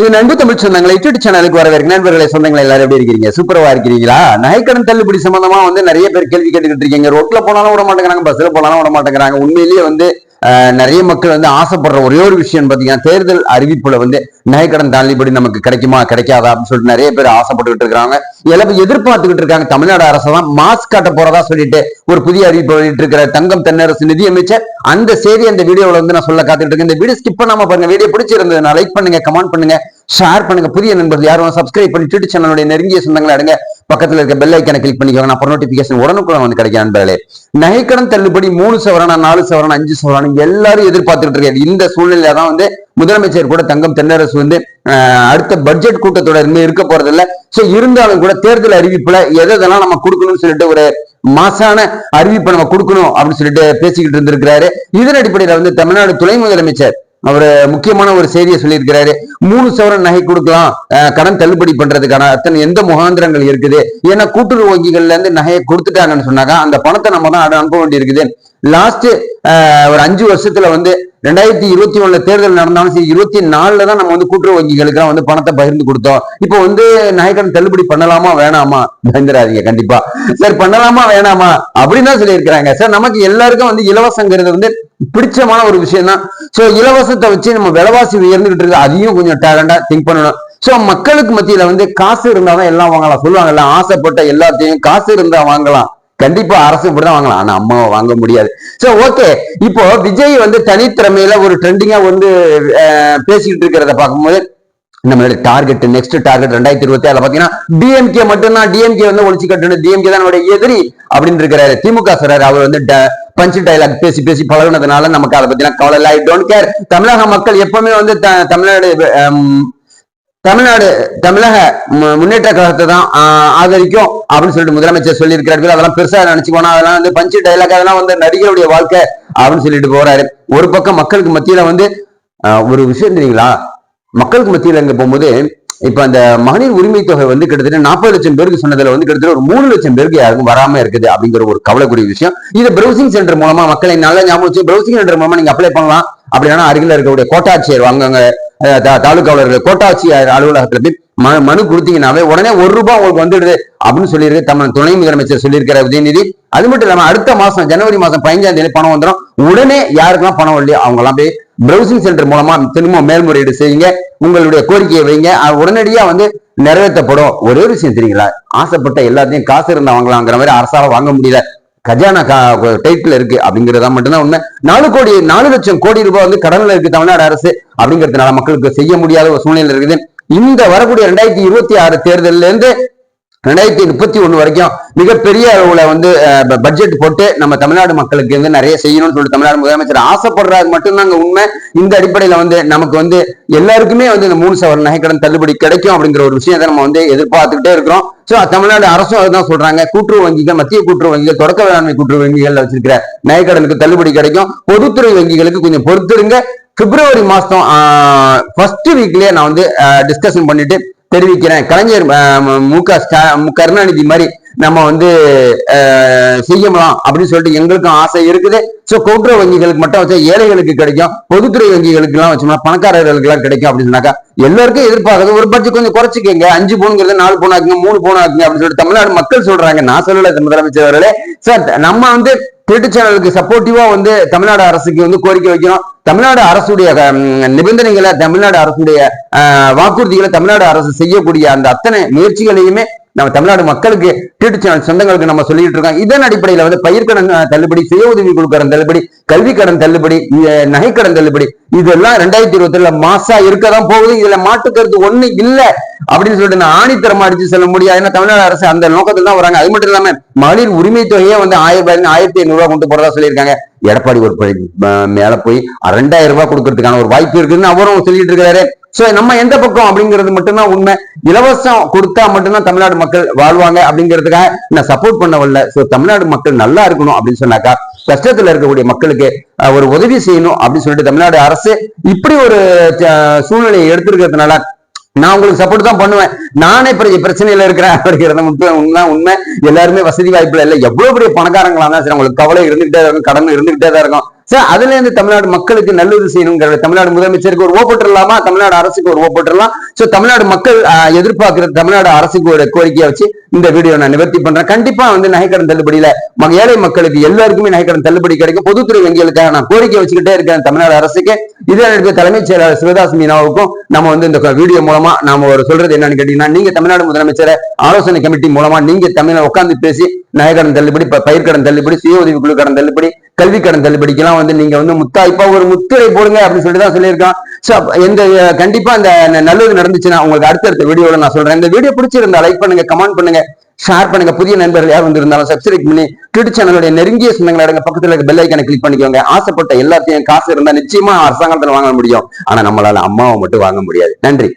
இது நண்பு தமிழ் சொந்தங்களை யூடியூப் சேனலுக்கு வரவேற்கு நண்பர்களை சொந்தங்களை எல்லாரும் எப்படி இருக்கிறீங்க சூப்பரவா இருக்கிறீங்களா? நகைக்கடன் தள்ளுபடி சம்பந்தமா வந்து நிறைய பேர் கேள்வி கேட்டுக்கிட்டு இருக்கீங்க. ரோட்ல போனாலும் விட மாட்டேங்கிறாங்க பஸ்ல போனாலும் விட மாட்டேங்கிறாங்க. உண்மையிலேயே வந்து நிறைய மக்கள் வந்து ஆசைப்படுற ஒரே ஒரு விஷயம் பார்த்தீங்கன்னா தேர்தல் அறிவிப்புல வந்து நகைக்கடன் தள்ளுபடி நமக்கு கிடைக்குமா கிடைக்காதா அப்படின்னு சொல்லிட்டு நிறைய பேர் ஆசைப்பட்டுக்கிட்டு இருக்காங்க எல்லாரும் எதிர்பார்த்துக்கிட்டு இருக்காங்க தமிழ்நாடு அரசு தான். மாஸ்க் காட்ட போறதா சொல்லிட்டு ஒரு புதிய அறிவிப்பு வெளியிட்டு இருக்கிற தங்கம் தென்னரசு நிதியமைச்சர் அந்த செய்தி அந்த வீடியோல வந்து நான் சொல்ல காத்துக்கிட்டு இருக்கேன். இந்த வீடியோ ஸ்கிப் பண்ணாம பாருங்க. வீடியோ பிடிச்சிருந்ததுன்னா லைக் பண்ணுங்க கமெண்ட் பண்ணுங்க ஷேர் பண்ணுங்க. புதிய நண்பர்கள் யாரும் சப்ஸ்கிரைப் பண்ணி யூடியூப் சேனலுடைய நெருங்கிய சொந்தங்களை அடுங்க. பக்கத்துல இருக்க பெல் ஐக்கனை கிளிக் பண்ணிக்கோங்க. நான் நோட்டிபிகேஷன் உடனுக்குடன் வந்து கிடைக்கும் நண்பர்களே. நகைக்கடன் தள்ளுபடி மூணு சவரனா நாலு சவரனா அஞ்சு சவரனா எல்லாரும் எதிர்பார்த்துட்டு இருக்காரு இந்த சூழ்நிலையில தான் வந்து முதலமைச்சர் கூட தங்கம் தென்னரசு வந்து அடுத்த பட்ஜெட் கூட்டத்தொடர் இனிமே இருக்க போறது இல்ல. சோ இருந்தாலும் கூட தேர்தல் அறிவிப்புல எதை எதெல்லாம் நம்ம கொடுக்கணும்னு சொல்லிட்டு ஒரு மாசான அறிவிப்பை நம்ம கொடுக்கணும் அப்படின்னு சொல்லிட்டு பேசிக்கிட்டு இருந்திருக்கிறாரு. இதன் அடிப்படையில வந்து தமிழ்நாடு துணை முதலமைச்சர் அவர் முக்கியமான ஒரு செய்தியை சொல்லியிருக்கிறாரு. மூணு சவரன் நகை கொடுக்கலாம். கடன் தள்ளுபடி பண்றதுக்கான அத்தனை எந்த முகாந்திரங்கள் இருக்குது? ஏன்னா கூட்டுறவு வங்கிகள்ல இருந்து நகையை கொடுத்துட்டாங்கன்னு சொன்னாக்கா அந்த பணத்தை நம்ம தான் அனுப்ப வேண்டி இருக்குது லாஸ்ட் ஒரு அஞ்சு வருஷத்துல வந்து ரெண்டாயிரத்தி இருபத்தி ஒண்ணுல தேர்தல் நடந்தாலும் சரி இருபத்தி நாலுல தான் நம்ம வந்து கூட்டுறவு வங்கிகளுக்கு வந்து பணத்தை பகிர்ந்து கொடுத்தோம். இப்போ வந்து நகைக்கடன் தள்ளுபடி பண்ணலாமா வேணாமா? பயந்துராதீங்க கண்டிப்பா. சார் பண்ணலாமா வேணாமா? அப்படின்னு தான் சொல்லியிருக்கிறாங்க. சார் நமக்கு எல்லாருக்கும் வந்து இலவசங்கிறது வந்து பிடிச்சமான ஒரு விஷயம் தான் சோ இலவசத்தை வச்சு நம்ம விலைவாசி உயர்ந்துகிட்டு இருக்கு. அதையும் கொஞ்சம் டேலண்டா திங்க் பண்ணணும். சோ மக்களுக்கு மத்தியில வந்து காசு இருந்தாதான் எல்லாம் வாங்கலாம். சொல்லுவாங்கல்ல ஆசைப்பட்ட எல்லாத்தையும் காசு இருந்தா வாங்கலாம். கண்டிப்பா அரசு இப்படிதான் வாங்கலாம். ஆனா அம்மாவை வாங்க முடியாது. சோ ஓகே இப்போ விஜய் வந்து தனித்திறமையில ஒரு ட்ரெண்டிங்கா வந்து பேசிக்கிட்டு இருக்கிறத பார்க்கும்போது நம்மளோட டார்கெட் நெக்ஸ்ட் டார்கெட் ரெண்டாயிரத்தி இருபத்தி ஆறுல பாத்தீங்கன்னா டிஎம்கே மட்டும்தான். டிஎம்கே வந்து ஒழிச்சு கட்டணும். டிஎம்கே தான் நம்மளுடைய எதிரி அப்படின்னு இருக்கிறாரு. திமுக சொல்றாரு. அவர் வந்து பஞ்சு டைலாக் பேசி பேசி பழகுனதுனால நமக்கு அதை பத்தின கவலை இல்லை ஐ டோன்ட் கேர் தமிழக மக்கள் எப்பவுமே வந்து த- தமிழ்நாடு um, தமிழ்நாடு தமிழக மு- முன்னேற்ற கழகத்தை தான் ஆதரிக்கும் அப்படின்னு சொல்லிட்டு முதலமைச்சர் சொல்லியிருக்கிறார்கள் அதெல்லாம் பெருசா நினைச்சுக்கோனா அதெல்லாம் வந்து பஞ்சு டைலாக் அதெல்லாம் வந்து நடிகருடைய வாழ்க்கை அப்படின்னு சொல்லிட்டு போறாரு. ஒரு பக்கம் மக்களுக்கு மத்தியில வந்து ஒரு விஷயம் தெரியுங்களா? மக்களுக்கு மத்தியில இங்க போகும்போது இப்ப அந்த மகளிர் உரிமை தொகை வந்து கிட்டத்தட்ட நாற்பது லட்சம் பேருக்கு சொன்னதுல வந்து கிட்டத்தட்ட ஒரு மூணு லட்சம் பேருக்கு யாருக்கும் வராம இருக்குது அப்படிங்கிற ஒரு கவலைக்குரிய விஷயம். இது ப்ரௌசிங் சென்டர் மூலமா மக்களை நல்லா ஞாபகம் வச்சு ப்ரௌசிங் சென்டர் மூலமா நீங்க அப்ளை பண்ணலாம். அப்படின்னா அருகில் இருக்கக்கூடிய கோட்டாட்சியர் அங்கங்க தாலுக்காவில் கோட்டாட்சியர் அலுவலகத்துல போய் ம- மனு கொடுத்தீங்கன்னாவே உடனே ஒரு ரூபாய் உங்களுக்கு வந்துடுது அப்படின்னு சொல்லியிருக்கு. தமிழ் துணை முதலமைச்சர் சொல்லியிருக்கிற உதயநிதி. அது மட்டும் இல்லாம அடுத்த மாசம் ஜனவரி மாசம் பதினஞ்சாம் தேதி பணம் வந்துடும் உடனே யாருக்கெல்லாம் பணம் இல்லையோ அவங்க எல்லாம் போய் ப்ரௌசிங் சென்டர் மூலமா திரும்ப மேல்முறையீடு செய்யுங்க. உங்களுடைய கோரிக்கையை வைங்க. உடனடியாக உடனடியா வந்து நிறைவேற்றப்படும். ஒரே ஒரு விஷயம் தெரியுங்களா? ஆசைப்பட்ட எல்லாத்தையும் காசு இருந்தா வாங்கலாங்கிற மாதிரி அரசால வாங்க முடியல. கஜானா டைப்ல இருக்கு. அப்படிங்கறதா மட்டும்தான் உண்மை. நாலு கோடி நாலு லட்சம் கோடி ரூபாய் வந்து கடனில் இருக்கு தமிழ்நாடு அரசு. அப்படிங்கறதுனால மக்களுக்கு செய்ய முடியாத ஒரு சூழ்நிலை இருக்குது. இந்த வரக்கூடிய ரெண்டாயிரத்தி இருபத்தி ஆறு தேர்தல்ல இருந்து ரெண்டாயிரத்தி முப்பத்தி ஒன்று வரைக்கும் மிகப்பெரிய அளவில் வந்து பட்ஜெட் போட்டு நம்ம தமிழ்நாடு மக்களுக்கு வந்து நிறைய செய்யணும்னு சொல்லிட்டு தமிழ்நாடு முதலமைச்சர் ஆசைப்படுறாரு மட்டும்தாங்க உண்மை. இந்த அடிப்படையில் வந்து நமக்கு வந்து எல்லாருக்குமே வந்து இந்த மூணு சவரன் நகைக்கடன் தள்ளுபடி கிடைக்கும் அப்படிங்கிற ஒரு விஷயத்தை நம்ம வந்து எதிர்பார்த்துக்கிட்டே இருக்கிறோம். ஸோ தமிழ்நாடு அரசும் அதுதான் சொல்றாங்க. கூட்டுறவு வங்கிகள் மத்திய கூட்டுறவு வங்கிகள் தொடக்க வேளாண்மை கூட்டுறவு வங்கிகள் வச்சிருக்கிற நகைக்கடனுக்கு தள்ளுபடி கிடைக்கும். பொதுத்துறை வங்கிகளுக்கு கொஞ்சம் பொறுத்திருங்க பிப்ரவரி மாசம் ஃபர்ஸ்ட் வீக்லயே நான் வந்து டிஸ்கஷன் பண்ணிட்டு தெரிவிக்கிறேன். கலைஞர் மு- க ஸ்டா கருணாநிதி மாதிரி நம்ம வந்து செய்யலாம் அப்படின்னு சொல்லிட்டு எங்களுக்கும் ஆசை இருக்குது. ஸோ கூட்டுறவு வங்கிகளுக்கு மட்டும் வச்சா ஏழைகளுக்கு கிடைக்கும். பொதுத்துறை வங்கிகளுக்கு எல்லாம் வச்சோம்னா பணக்காரர்களுக்கு எல்லாம் கிடைக்கும் அப்படின்னாக்கா எல்லோருக்கும் எல்லாருக்கும் எதிர்பார்க்கறது ஒரு பட்ஜெட் கொஞ்சம் குறைச்சிக்கங்க. அஞ்சு பவுனுங்கிறது நாலு பவுன் ஆக்குங்க மூணு பவுன் அப்படின்னு சொல்லிட்டு தமிழ்நாடு மக்கள் சொல்றாங்க. நான் சொல்லல முதலமைச்சர் அவர்களே. சார் நம்ம வந்து திருட்டு சேனலுக்கு சப்போர்ட்டிவா வந்து தமிழ்நாடு அரசுக்கு வந்து கோரிக்கை வைக்கிறோம். தமிழ்நாடு அரசுடைய நிபந்தனைகளை தமிழ்நாடு அரசுடைய வாக்குறுதிகளை தமிழ்நாடு அரசு செய்யக்கூடிய அந்த அத்தனை முயற்சிகளையுமே நம்ம தமிழ்நாடு மக்களுக்கு டியூட்டு சேனல் சொந்தங்களுக்கு நம்ம சொல்லிட்டு இருக்கோம். இதன் அடிப்படையில் வந்து பயிர்க்கடன் தள்ளுபடி சுய உதவி குழு தள்ளுபடி கல்வி கடன் தள்ளுபடி நகைக்கடன் தள்ளுபடி இதெல்லாம் ரெண்டாயிரத்தி இருபத்தி ஏழுல மாசா இருக்கதான் போகுது. இதுல மாட்டு கருத்து ஒண்ணு இல்ல அப்படின்னு சொல்லிட்டு நான் ஆணித்தரமா அடிச்சு சொல்ல முடியாது. ஏன்னா தமிழ்நாடு அரசு அந்த நோக்கத்தில் தான் வராங்க. அது மட்டும் இல்லாம மகளிர் உரிமை தொகையே வந்து ஆயிரம் ஆயிரத்தி ஐநூறு ரூபாய் கொண்டு போறதா சொல்லியிருக்காங்க. எடப்பாடி ஒரு மேல போய் ரெண்டாயிரம் ரூபாய் கொடுக்கறதுக்கான ஒரு வாய்ப்பு இருக்குன்னு அவரும் சொல்லிட்டு இருக்கிறாரு சோ நம்ம எந்த பக்கம் அப்படிங்கிறது மட்டும்தான் உண்மை. இலவசம் கொடுத்தா மட்டும்தான் தமிழ்நாடு மக்கள் வாழ்வாங்க அப்படிங்கிறதுக்காக நான் சப்போர்ட் பண்ண வரல சோ தமிழ்நாடு மக்கள் நல்லா இருக்கணும் அப்படின்னு சொன்னாக்கா கஷ்டத்துல இருக்கக்கூடிய மக்களுக்கு ஒரு உதவி செய்யணும் அப்படின்னு சொல்லிட்டு தமிழ்நாடு அரசு இப்படி ஒரு சூழ்நிலையை எடுத்திருக்கிறதுனால நான் உங்களுக்கு சப்போர்ட் தான் பண்ணுவேன். நானே பெரிய பிரச்சனையில இருக்கிறேன் அப்படிங்கிறத மட்டும் உண்மை. உண்மை. எல்லாருமே வசதி வாய்ப்புல இல்ல. எவ்வளவு பெரிய பணக்காரங்களா இருந்தா சரி உங்களுக்கு கவலை இருந்துகிட்டே இருக்கும் கடன் இருந்துகிட்டே தான் இருக்கும். சோ அதுல இருந்து தமிழ்நாடு மக்களுக்கு நல்லது செய்யணுங்கிற தமிழ்நாடு முதலமைச்சருக்கு ஒரு ஓப்பட்டுலாமா தமிழ்நாடு அரசுக்கு ஒரு ஓப்பட்டுலாம் சோ தமிழ்நாடு மக்கள் எதிர்பார்க்கிற தமிழ்நாடு அரசுக்கு ஒரு கோரிக்கையை வச்சு இந்த வீடியோ நான் நிவர்த்தி பண்றேன். கண்டிப்பா வந்து நகைக்கடன் தள்ளுபடியில ஏழை மக்களுக்கு எல்லாருக்குமே நகைக்கடன் தள்ளுபடி கிடைக்கும். பொதுத்துறை வங்கிகளுக்காக நான் கோரிக்கை வச்சுக்கிட்டே இருக்கேன் தமிழ்நாடு அரசுக்கு. இதே நேரத்தில் தலைமைச் செயலாளர் சிவதாஸ் மீனாவுக்கும் நம்ம வந்து இந்த வீடியோ மூலமா நாம ஒரு சொல்றது என்னன்னு கேட்டீங்கன்னா நீங்க தமிழ்நாடு முதலமைச்சரை ஆலோசனை கமிட்டி மூலமா நீங்க தமிழ உட்கார்ந்து பேசி நகைக்கடன் தள்ளுபடி பயிர்க்கடன் தள்ளுபடி சுய உதவி குழு கடன் தள்ளுபடி கல்வி கடன் தள்ளுபடிக்கெல்லாம் வந்து நீங்க வந்து முத்தாய்ப்பா ஒரு முத்துரை போடுங்க அப்படின்னு சொல்லிட்டு தான் சொல்லியிருக்கான். சோ எந்த கண்டிப்பா இந்த நல்லது நடந்துச்சுன்னா உங்களுக்கு அடுத்தடுத்த வீடியோல நான் சொல்றேன். இந்த வீடியோ பிடிச்சிருந்தா லைக் பண்ணுங்க கமெண்ட் பண்ணுங்க ஷேர் பண்ணுங்க. புதிய நண்பர்கள் யார் வந்திருந்தாலும் சப்ஸ்கிரைப் பண்ணி ட்விட்டர் சேனலுடைய நெருங்கிய சொந்தங்கள் அடங்க பக்கத்துல இருக்க பெல் ஐக்கனை கிளிக் பண்ணிக்கோங்க. ஆசைப்பட்ட எல்லாத்தையும் காசு இருந்தா நிச்சயமா அரசாங்கத்துல வாங்க முடியும். ஆனா நம்மளால அம்மாவை மட்டும் வாங்க முடியாது. நன்றி.